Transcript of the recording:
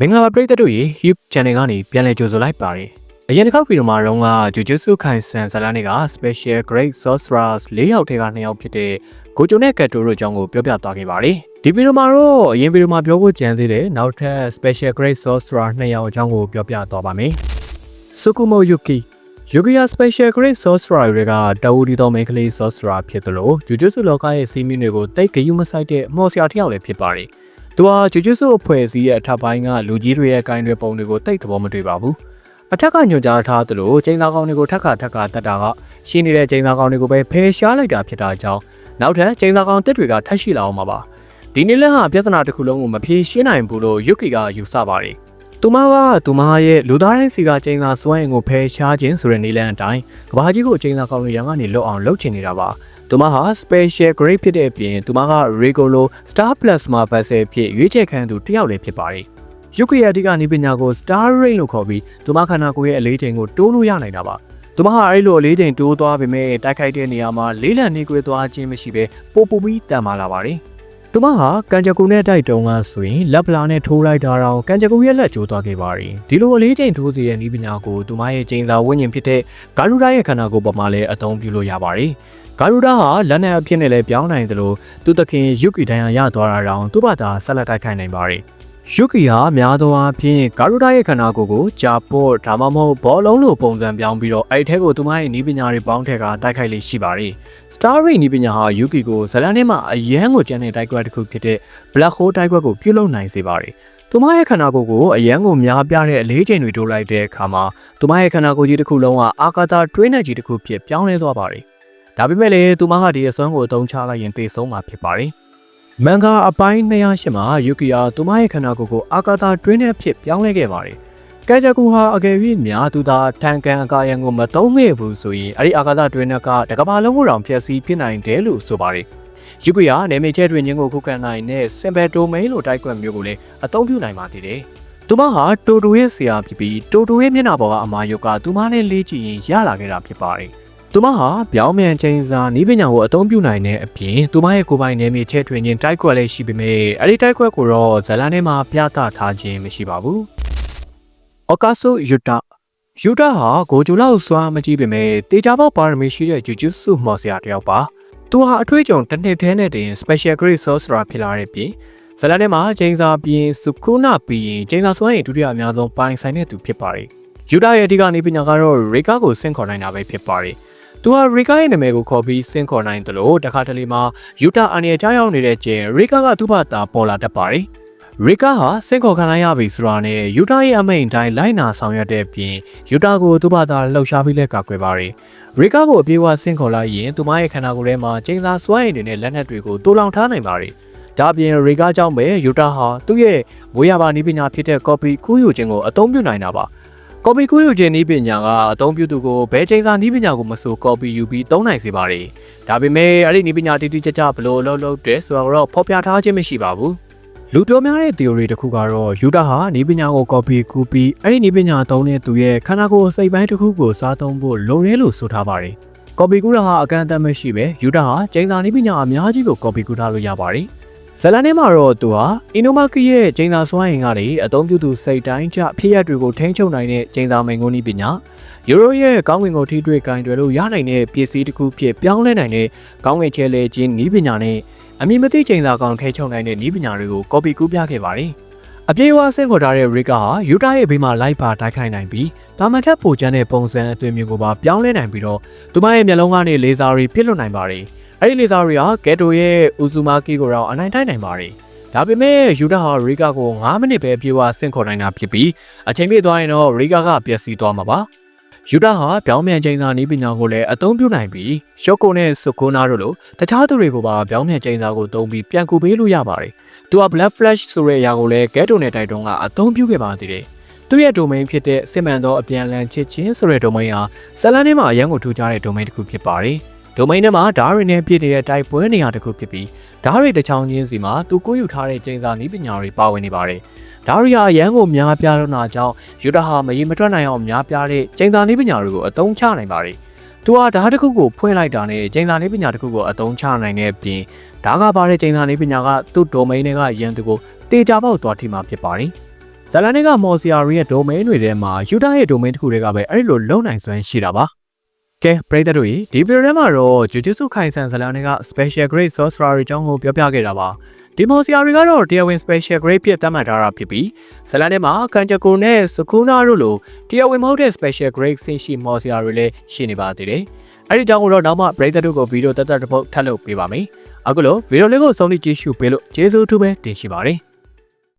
မင်္ဂလာပါပရိသတ်တို့ရေ YouTube Channel ကနေပြန်လည်ကြိုဆိုလိုက်ပါတယ်။အရင်တစ်ခေါက်ဗီဒီယိုမှာတော့က Jujutsu Kaisen ဇာတ်လမ်းတွေက Special Great Sorcerers ၄ယောက်ထဲက2ယောက်ဖြစ်တဲ့ဂိုဂျိုနဲ့ကတ်တိုတို့အကြောင်းကိုပြောပြသွားခဲ့ပါတယ်။ဒီဗီဒီယိုမှာတော့အရင်ဗီဒီယိုမှာပြောဖို့ကြံသေးတယ်နောက်ထပ် Special Great Sorcerer 2ယောက်အကြောင်းကိုပြောပြသွားပါမယ်။ Sukumo Yuki Yukiya Special Great Sorcerer တွေကတဝူဒီတော်မိန်းကလေး Sorcerer ဖြစ်တယ်လို့ Jujutsu လောကရဲ့စီးမင်းတွေကိုတိတ်ဂယုမဆိုင်တဲ့မော်ဆရာတစ်ယောက်လည်းဖြစ်ပါတယ်။ သူဟာဂျူဂျူဆုအဖွဲ့အစည်းရဲ့အထက်ပိုင်းကလူကြီးတွေရဲ့ဂိုင်းတွေပုံတွေကိုတိတ်သဘောမတွေ့ပါဘူး။အထက်ကညွှန်ကြားထားသလိုကျင်းသားကောင်းတွေကိုထက်ခါထက်ခါတက်တာကရှိနေတဲ့ကျင်းသားကောင်းတွေကိုပဲဖယ်ရှားလိုက်တာဖြစ်တာကြောင့်နောက်ထပ်ကျင်းသားကောင်းတက်တွေကထပ်ရှိလာအောင်ပါပါ။ဒီနေ့လက်ဟာပြဿနာတစ်ခုလုံးကိုမဖြေရှင်းနိုင်ဘူးလို့ယုတ်ကီကယူဆပါတယ်။သူမကသူမရဲ့လူသားတိုင်းစီကကျင်းသားစွမ်းအင်ကိုဖယ်ရှားခြင်းဆိုတဲ့နည်းလမ်းအတိုင်းကဘာကြီးကိုကျင်းသားကောင်းတွေရန်ကနေလွတ်အောင်လုပ်ချင်နေတာပါ။ သူမဟာ special grade ဖြစ်တဲ့အပြင်သူမက regular star plasma vessel ဖြစ်ရွေးချယ်ခံသူတစ်ယောက်လည်းဖြစ်ပါတယ်။ယုကရတိကနိပညာကို star ray လို့ခေါ်ပြီးသူမခန္ဓာကိုယ်ရဲ့အလေးချိန်ကိုတိုးလို့ရနိုင်တာပါ။သူမဟာအဲ့လိုအလေးချိန်တိုးသွားပေမဲ့တိုက်ခိုက်တဲ့နေရာမှာလေးလံနေကွေးသွားခြင်းမရှိဘဲပိုပူပြီးတန်မာလာပါတယ်။သူမဟာကန်ဂျကူနဲ့တိုက်တုံးကဆိုရင်လက်ပလာနဲ့ထိုးလိုက်တာတော့ကန်ဂျကူရဲ့လက်ကျိုးသွားခဲ့ပါတယ်။ဒီလိုအလေးချိန်ထိုးစီတဲ့နိပညာကိုသူမရဲ့ချိန်သာဝိညာဉ်ဖြစ်တဲ့ဂါရုဒရဲ့ခန္ဓာကိုယ်ပေါ်မှာလည်းအသုံးပြုလို့ရပါတယ်။ ဂါရူဒါဟာလက်နက်အဖြစ်နဲ့လည်းပြောင်းနိုင်သလိုသူတခင်ယုကီတန်ရရသွားတာတောင်သူ့ဘာသာဆက်လက်တိုက်ခိုက်နိုင်ပါတယ်။ယုကီဟာများသောအားဖြင့်ဂါရူဒါရဲ့ခန္ဓာကိုယ်ကိုဂျာပေါ့ဒါမှမဟုတ်ဘောလုံးလိုပုံစံပြောင်းပြီးတော့အဲ့ထဲကိုသူမရဲ့နီးပညာတွေပေါင်းထက်ကတိုက်ခိုက်လေးရှိပါတယ်။ Star Ray နီးပညာဟာယုကီကိုဇလန်ထဲမှာအရန်ကိုကျန်တဲ့တိုက်ကွက်တစ်ခုဖြစ်တဲ့ Black Hole တိုက်ကွက်ကိုပြုလုပ်နိုင်စေပါတယ်။သူမရဲ့ခန္ဓာကိုယ်ကိုအရန်ကိုများပြတဲ့အလေးချိန်တွေတိုးလိုက်တဲ့အခါမှာသူမရဲ့ခန္ဓာကိုယ်ကြီးတစ်ခုလုံးကအာကာသတွင်းနယ်ကြီးတစ်ခုဖြစ်ပြောင်းလဲသွားပါတယ်။ ဒါပေမဲ့လည်းသူမကဒီအစွမ်းကိုအသုံးချလိုက်ရင်တေဆုံးမှာဖြစ်ပါတယ်။မန်ဂါအပိုင်း208မှာယူကီယာသူမရဲ့ခန္ဓာကိုယ်ကိုအာကာသတွင်းထဲဖြစ်ပြောင်းလဲခဲ့ပါတယ်။ကဲဂျကူဟာအကယ်၍များသူသာထန်ကန်အကာယံကိုမသုံးခဲ့ဘူးဆိုရင်အဲ့ဒီအာကာသတွင်းကတကဘာလုံးကိုတောင်ဖျက်ဆီးဖြစ်နိုင်တယ်လို့ဆိုပါတယ်။ယူကီယာနေမေချဲတွင်ချင်းကိုခုခံနိုင်တဲ့ simple domain လို့တိုက်ကွက်မျိုးကိုလည်းအသုံးပြုနိုင်ပါသေးတယ်။သူမဟာတိုတိုရဲ့ဆရာဖြစ်ပြီးတိုတိုရဲ့မျက်နှာပေါ်ကအမာယုတ်ကသူမနဲ့လေးကြည့်ရင်ရလာခဲ့တာဖြစ်ပါတယ်။ သူမဟာပြောင်းမြန်ချိန်စာနီးပညာကိုအသုံးပြုနိုင်တဲ့အပြင်သူမရဲ့ကိုယ်ပိုင်နယ်မြေချဲ့ထွင်ခြင်းတိုက်ခွက်လည်းရှိပေမဲ့အဲ့ဒီတိုက်ခွက်ကိုတော့ဇလန်ထဲမှာပြသထားခြင်းမရှိပါဘူး။အော်ကာဆိုယူတာယူတာဟာကိုဂျူလောက်စွာမကြည့်ပေမဲ့တေချာပေါက်ပါရမီရှိတဲ့ဂျူဂျူဆုမော်ဆရာတယောက်ပါ။သူဟာအထွေးကြုံတစ်နှစ်ထဲနဲ့တင် special grade sorcerer ဖြစ်လာတဲ့ပြင်ဇလန်ထဲမှာချိန်စာပြီးစုခုနာပြီးချိန်စာစွမ်းရည်ဒုတိယအများဆုံးပိုင်ဆိုင်တဲ့သူဖြစ်ပါတယ်။ယူတာရဲ့အဓိကနေပညာကတော့ရေကာကိုဆင့်ခေါ်နိုင်တာပဲဖြစ်ပါတယ်။ သူဟာရီကာရဲ့နာမည်ကိုခေါ်ပြီးဆင့်ခေါ်နိုင်တယ်လို့တခါတလေမှာယူတာအန်ရဲ့ကြားရောက်နေတဲ့ကျင်ရီကာကသူ့ဘာသာပေါ်လာတတ်ပါတယ်။ရီကာဟာဆင့်ခေါ်ခံလိုက်ရပြီဆိုတာနဲ့ယူတာရဲ့အမိန်တိုင်းလိုက်နာဆောင်ရွက်တဲ့ပြင်ယူတာကိုသူ့ဘာသာလှုပ်ရှားပြီးလက်ကာကွယ်ပါတယ်။ရီကာကိုအပြေးအဝဆင့်ခေါ်လိုက်ရင်သူမရဲ့ခန္ဓာကိုယ်ထဲမှာကျင်းသာစွမ်းရည်တွေနဲ့လက်နက်တွေကိုတိုးလောင်ထားနိုင်ပါတယ်။ဒါပြင်ရီကာကြောင့်ပဲယူတာဟာသူ့ရဲ့မွေးရပါနည်းပညာဖြစ်တဲ့ copy ကူးယူခြင်းကိုအသုံးပြုနိုင်တာပါ။ ကော်ပီကူးယူခြင်းနည်းပညာကအသုံးပြုသူကိုဘယ်ချိန်စာနည်းပညာကိုမဆိုကော်ပီယူပြီးသုံးနိုင်စေပါတယ်။ဒါပေမဲ့အဲ့ဒီနည်းပညာတိတိကျကျဘယ်လိုအလုပ်လုပ်တယ်ဆိုတော့ဖော်ပြထားခြင်းမရှိပါဘူး။လူပြောများတဲ့ theory တစ်ခုကတော့ယူတာဟာနည်းပညာကို copy ကူးပြီးအဲ့ဒီနည်းပညာသုံးတဲ့သူရဲ့ခန္ဓာကိုယ်စိတ်ပိုင်းတစ်ခုကိုစားသုံးဖို့လိုရဲလို့ဆိုထားပါတယ်။ copy ကူးတာဟာအကန့်အသတ်မရှိပဲယူတာဟာချိန်စာနည်းပညာအများကြီးကို copy ကူးထားလို့ရပါတယ်။ ဇလန်ထဲမှာတော့သူဟာအင်နိုမာကီရဲ့ဂျိန်သာစွမ်းအင်ကနေအသုံးပြုသူစိတ်တိုင်းကျဖြစ်ရပ်တွေကိုထိန်းချုပ်နိုင်တဲ့ဂျိန်သာမိန်ကုန်းဤပညာယူရိုရဲ့ကောင်းကင်ကိုထိတွေ့ကင်တွယ်လို့ရနိုင်တဲ့ပစ္စည်းတစ်ခုဖြစ်ပြောင်းလဲနိုင်တဲ့ကောင်းကင်ချဲလဲခြင်းဤပညာနဲ့အမည်မသိဂျိန်သာကောင်ထိန်းချုပ်နိုင်တဲ့ဤပညာတွေကိုကော်ပီကူးပြခဲ့ပါတယ်အပြေးဝဆင့်ခေါ်ထားတဲ့ရီကာဟာယူတာရဲ့ဘေးမှာလိုက်ပါတိုက်ခိုက်နိုင်ပြီးဒါမှထက်ပိုကျန်းတဲ့ပုံစံအသွင်မျိုးကိုပါပြောင်းလဲနိုင်ပြီးတော့သူမရဲ့မျက်လုံးကနေလေဆာတွေပြစ်လွတ်နိုင်ပါတယ်။ အဲ့ဒီလေသားတွေကကက်တိုရဲ့ဥဇူမာကီကိုတော့အနိုင်တိုင်းနိုင်ပါတယ်ဒါပေမဲ့ယူတာဟာရီကာကို9မိနစ်ပဲပြေဝဆင့်ခေါ်နိုင်တာဖြစ်ပြီးအချိန်ပြည့်သွားရင်တော့ရီကာကပျက်စီးသွားမှာပါယူတာဟာပြောင်းမြန်ချိန်စာနည်းပညာကိုလည်းအသုံးပြုနိုင်ပြီးရှော့ကိုနဲ့ဆုကိုနာတို့လိုတခြားသူတွေကိုပါပြောင်းမြန်ချိန်စာကိုသုံးပြီးပြန်ကူပေးလို့ရပါတယ်။သူက Black Flash ဆိုတဲ့အရာကိုလည်း Ghetto နဲ့တိုက်တွန်းကအသုံးပြုခဲ့ပါသေးတယ်။သူ့ရဲ့ domain ဖြစ်တဲ့စစ်မှန်သောအပြန်အလှန်ချစ်ချင်းဆိုတဲ့ domain ဟာဇလန်ထဲမှာအရန်ကိုထူးခြားတဲ့ domain တစ်ခုဖြစ်ပါတယ်။ ဒိုမိန်းထဲမှာဓာတ်တွေနဲ့ပြည့်နေတဲ့တိုက်ပွဲနေရာတစ်ခုဖြစ်ပြီးဓာတ်တွေတစ်ချောင်းချင်းစီမှာသူကိုယူထားတဲ့ကျင်းစာနည်းပညာတွေပါဝင်နေပါတယ်။ဓာတ်တွေကအရန်ကိုများပြားတော့တာကြောင့်ယူတာဟာမရေမထွက်နိုင်အောင်များပြားတဲ့ကျင်းစာနည်းပညာတွေကိုအသုံးချနိုင်ပါတယ်။သူဟာဓာတ်တစ်ခုကိုဖွင့်လိုက်တာနဲ့ကျင်းစာနည်းပညာတစ်ခုကိုအသုံးချနိုင်တဲ့အပြင်ဓာတ်ကပါတဲ့ကျင်းစာနည်းပညာကသူ့ဒိုမိန်းတွေကရန်သူကိုတေချာပေါက်သွားထိမှာဖြစ်ပါတယ်။ဇာလန်တွေကမော်စီယာရီရဲ့ domain တွေထဲမှာယူတာရဲ့ domain တစ်ခုတည်းကပဲအဲ့ဒီလိုလုံနိုင်စွမ်းရှိတာပါ ကဲပရိသတ်တို့ရေဒီဗီဒီယိုထဲမှာတော့ Jujutsu Kaisen ဇာလန်တွေက special grade sorcerer တွေအကြောင်းကိုပြောပြခဲ့တာပါဒီမော်စီယာရီကတော့တရားဝင် special grade ဖြစ်သတ်မှတ်ထားတာဖြစ်ပြီးဇာလန်ထဲမှာကန်ဂျကိုနဲ့စကူနာတို့လိုတရားဝင်မဟုတ်တဲ့ special grade ဆင့်ရှိမော်စီယာရီလည်းရှိနေပါသေးတယ်အဲ့ဒီအကြောင်းကိုတော့နောက်မှပရိသတ်တို့ကိုဗီဒီယိုတက်တက်တစ်ပုတ်ထပ်လုပ်ပေးပါမယ်အခုလိုဗီဒီယိုလေးကိုဆုံးဖြတ်ကြည့်ရှုပေးလို့ကျေးဇူးအထူးပဲတင်ရှိပါတယ်